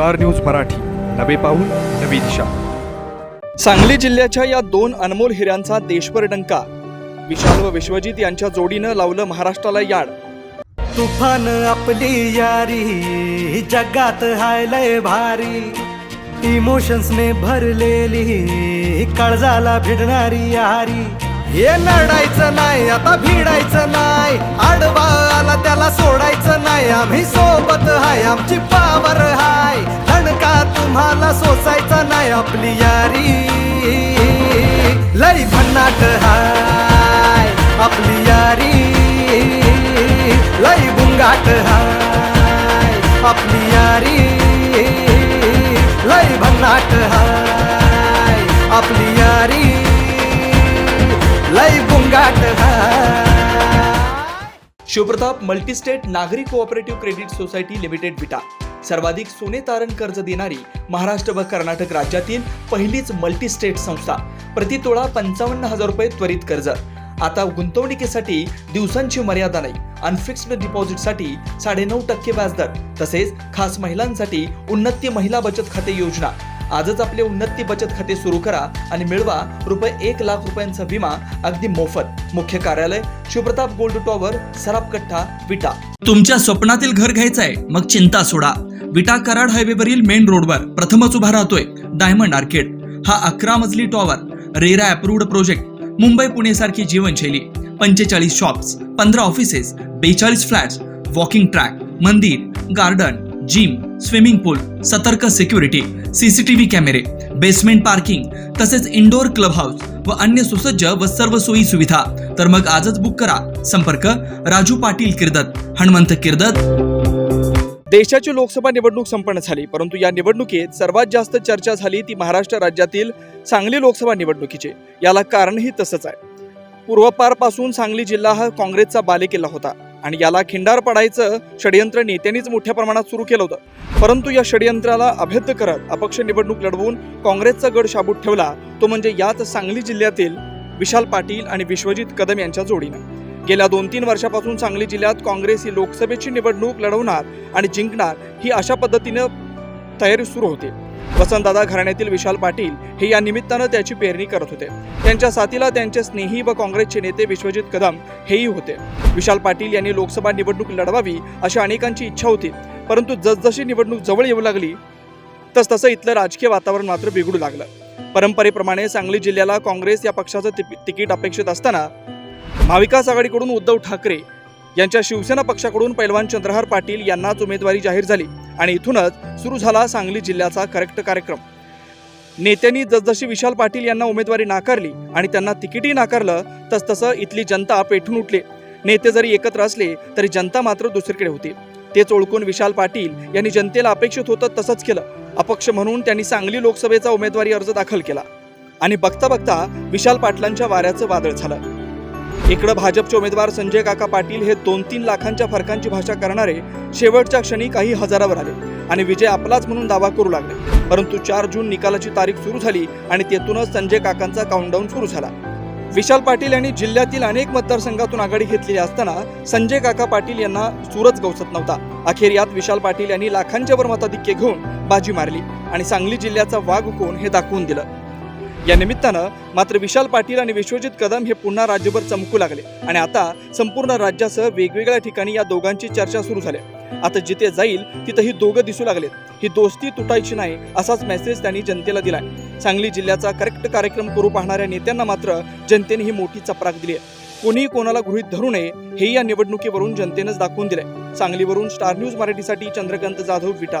Star news Marathi. नवे पाऊल नवी दिशा. सांगली जिल्ह्याच्या या दोन अनमोल हिऱ्यांचा देशभर डंका. विशाल व विश्वजित यांच्या जोडीनं लावलं महाराष्ट्राला याड. तुफान आपली यारी जगात हाय लय भारी. इमोशन्सने भरलेली काळजाला भिडणारी यारी. हे लढायचं नाही आता भिडायचं नाही. आडवा मला त्याला सोडायचं नाही. आम्ही सोबत हाय आमची पावर हाय. दणका तुम्हाला सोसायचा नाही आपली यारी. लई भन्नाट हाय आपली यारी. लई बुंगाट हाय आपली यारी. लई भन्नाट हाय. शिवप्रताप मल्टीस्टेट नागरी cooperative credit society limited Vita सर्वाधिक सोने तारण कर्ज देणारी महाराष्ट्र व कर्नाटक राज्यातील पहिलीच मल्टीस्टेट संस्था. प्रतितोळा पंचावन्न हजार रुपये त्वरित कर्ज. आता गुंतवणुकीसाठी दिवसांची मर्यादा नाही. अनफिक्स्ड डिपॉझिटसाठी साडेनऊ टक्के व्याजदर. तसेच खास महिलांसाठी उन्नती महिला बचत खाते योजना. आजच आपले उन्नती बचत खाते सुरू करा आणि मिळवा रुपये एक लाख रुपयांचा विमा अगदी मोफत. मुख्य कार्यालय शिवप्रताप गोल्ड टॉवर सराफ कट्टा विटा. तुमच्या स्वप्नातील घर घ्यायचं आहे मग चिंता सोडा. विटा कराड हायवेवरील मेन रोडवर प्रथमच उभा राहतोय डायमंड आर्केड. हा अकरा मजली tower RERA approved project Mumbai Pune सारखी जीवनशैली. पंचेचाळीस शॉप्स पंधरा ऑफिसेस बेचाळीस फ्लॅट्स वॉकिंग ट्रॅक मंदिर गार्डन जिम स्विमिंग पूल सतर्क सिक्युरिटी. सीसीटीव्ही कॅमेरे बेसमेंट पार्किंग तसेच इंडोर क्लब हाऊस व अन्य सुसज्ज व सर्व सोयी सुविधा. तर मग आजच बुक करा. संपर्क राजू पाटील किर्दत हनुमंत किर्दत. देशाची लोकसभा निवडणूक संपन्न झाली परंतु या निवडणुकीत सर्वात जास्त चर्चा झाली ती महाराष्ट्र राज्यातील सांगली लोकसभा निवडणुकीची. याला कारणही तसंच आहे. पूर्वपारपासून सांगली जिल्हा हा काँग्रेसचा बालेकिल्ला होता. आणि याला खिंडार पडायचं षडयंत्र नेत्यांनीच मोठ्या प्रमाणात सुरू केलं होतं. परंतु या षडयंत्राला अभेद्य करत अपक्ष निवडणूक लढवून काँग्रेसचा गड शाबूत ठेवला तो म्हणजे याच सांगली जिल्ह्यातील विशाल पाटील आणि विश्वजित कदम यांच्या जोडीनं. गेल्या दोन तीन वर्षापासून सांगली जिल्ह्यात काँग्रेस ही लोकसभेची निवडणूक लढवणार आणि जिंकणार ही अशा पद्धतीनं तयारी सुरू होते. वसंतदादा घराण्यातील विशाल पाटील हे या निमित्तानं त्याची पेरणी करत होते. त्यांच्या साथीला त्यांचे स्नेही व काँग्रेसचे नेते विश्वजित कदम हेही होते. विशाल पाटील यांनी लोकसभा निवडणूक लढवावी अशी अनेकांची इच्छा होती. परंतु जसजशी निवडणूक जवळ येऊ लागली तसतसं इथलं राजकीय वातावरण मात्र बिघडू लागलं. परंपरेप्रमाणे सांगली जिल्ह्याला काँग्रेस या पक्षाचं तिकीट अपेक्षित असताना महाविकास आघाडीकडून उद्धव ठाकरे यांच्या शिवसेना पक्षाकडून पैलवान चंद्रहार पाटील यांनाच उमेदवारी जाहीर झाली आणि इथूनच सुरू झाला सांगली जिल्ह्याचा करेक्ट कार्यक्रम. नेत्यांनी जसजशी विशाल पाटील यांना उमेदवारी नाकारली आणि त्यांना तिकीटही नाकारलं तसतसं इथली जनता पेठून उठली. नेते जरी एकत्र असले तरी जनता मात्र दुसरीकडे होती. तेच ओळखून विशाल पाटील यांनी जनतेला अपेक्षित होतं तसंच केलं. अपक्ष म्हणून त्यांनी सांगली लोकसभेचा उमेदवारी अर्ज दाखल केला. आणि बघता बघता विशाल पाटलांच्या वाऱ्याचं वादळ झालं. इकडं भाजपचे उमेदवार संजय काका पाटील हे दोन तीन लाखांच्या फरकांची भाषा करणारे शेवटच्या क्षणी काही हजारावर आले. आणि विजय आपलाच म्हणून दावा करू लागले. परंतु चार जून निकालाची तारीख सुरू झाली आणि तेथूनच संजय काकांचा काउंटडाऊन सुरू झाला. विशाल पाटील यांनी जिल्ह्यातील अनेक मतदारसंघातून आघाडी घेतलेली असताना संजय काका पाटील यांना सूरच गवसत नव्हता. अखेर यात विशाल पाटील यांनी लाखांच्यावर मताधिक्य घेऊन बाजी मारली आणि सांगली जिल्ह्याचा वाघ कोण हे दाखवून दिलं. या निमित्तानं मात्र विशाल पाटील आणि विश्वजित कदम हे पुन्हा राज्यभर चमकू लागले. आणि आता संपूर्ण राज्यासह वेगवेगळ्या ठिकाणी या दोघांची चर्चा सुरू झाली आता जिथे जाईल तिथं ही दोघं दिसू लागलेत. ही दोस्ती तुटायची नाही असाच मेसेज त्यांनी जनतेला दिलाय. सांगली जिल्ह्याचा करेक्ट कार्यक्रम करू पाहणाऱ्या नेत्यांना मात्र जनतेने ही मोठी चपराक दिली आहे. कोणीही कोणाला गृहीत धरू नये हे या निवडणुकीवरून जनतेनंच दाखवून दिलंय. सांगलीवरून स्टार न्यूज मराठीसाठी चंद्रकांत जाधव विटा.